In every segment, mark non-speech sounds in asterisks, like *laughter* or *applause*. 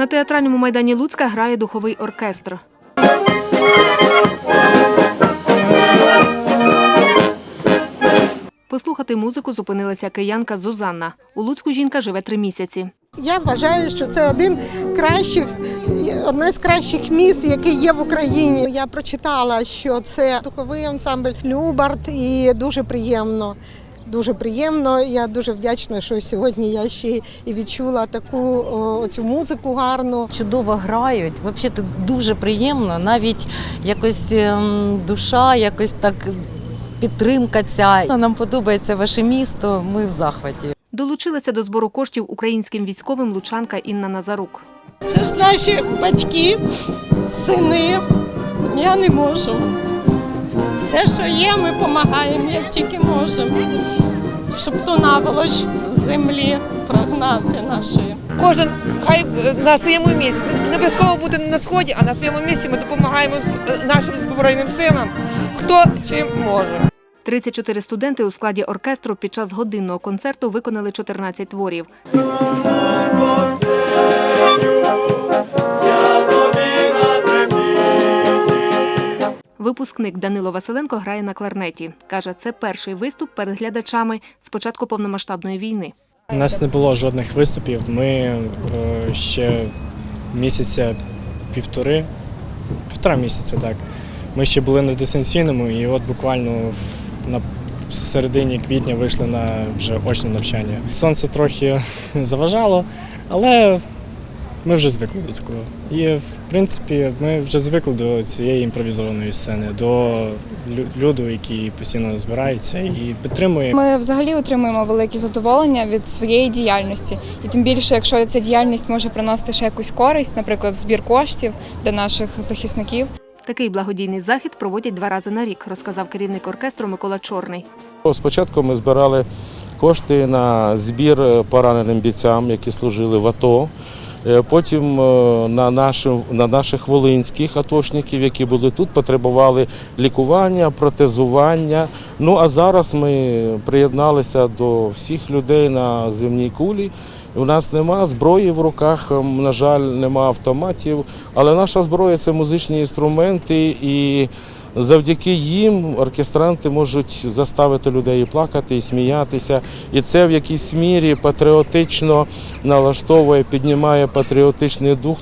На театральному майдані Луцька грає духовий оркестр. Послухати музику зупинилася киянка Зузанна. У Луцьку жінка живе три місяці. Я вважаю, що це один кращих, одне з кращих міст, яке є в Україні. Я прочитала, що це духовий ансамбль Любарт, і дуже приємно. Дуже приємно. Я дуже вдячна, що сьогодні я ще і відчула таку о, цю музику гарну. чудово грають. Взагалі дуже приємно. Навіть якось ем, душа, якось так підтримка ця. Нам подобається ваше місто. Ми в захваті. Долучилася до збору коштів українським військовим лучанка Інна Назарук. Це ж наші батьки, сини. Я не можу. Все, що є, ми допомагаємо, як тільки можемо. Щоб ту наволоч з землі прогнати нашої. Кожен хай е, на своєму місці. Не обов'язково бути на сході, а на своєму місці ми допомагаємо з- е, нашим збройним силам, хто чим може. 34 студенти у складі оркестру під час годинного концерту виконали 14 творів. Випускник Данило Василенко грає на кларнеті. Каже, це перший виступ перед глядачами з початку повномасштабної війни. У нас не було жодних виступів. Ми е, ще місяця півтори, півтора місяця, так. Ми ще були на дистанційному, і от буквально на, в середині квітня вийшли на вже очне навчання. Сонце трохи *laughs* заважало, але ми вже звикли до такого. І в принципі ми вже звикли до цієї імпровізованої сцени, до люду, який постійно збирається і підтримує. Ми взагалі отримуємо велике задоволення від своєї діяльності, і тим більше, якщо ця діяльність може приносити ще якусь користь, наприклад, збір коштів для наших захисників. Такий благодійний захід проводять два рази на рік, розказав керівник оркестру Микола Чорний. Спочатку ми збирали кошти на збір пораненим бійцям, які служили в АТО. Е, Потім е, на, нашим, на наших волинських атошників, які були тут, потребували лікування, протезування. Ну а зараз ми приєдналися до всіх людей на земній кулі. У нас нема зброї в руках, ем, на жаль, нема автоматів, але наша зброя це музичні інструменти і Завдяки їм оркестранти можуть заставити людей і плакати, і сміятися. І це в якійсь мірі патріотично налаштовує, піднімає патріотичний дух.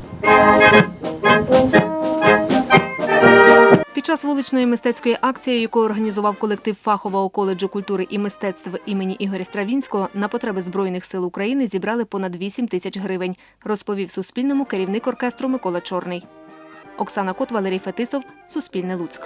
Під час вуличної мистецької акції, яку організував колектив фахового коледжу культури і мистецтв імені Ігоря Стравінського, на потреби Збройних сил України зібрали понад 8 тисяч гривень, розповів Суспільному керівник оркестру Микола Чорний. Оксана Кот, Валерій Фетисов, Суспільне Луцьк.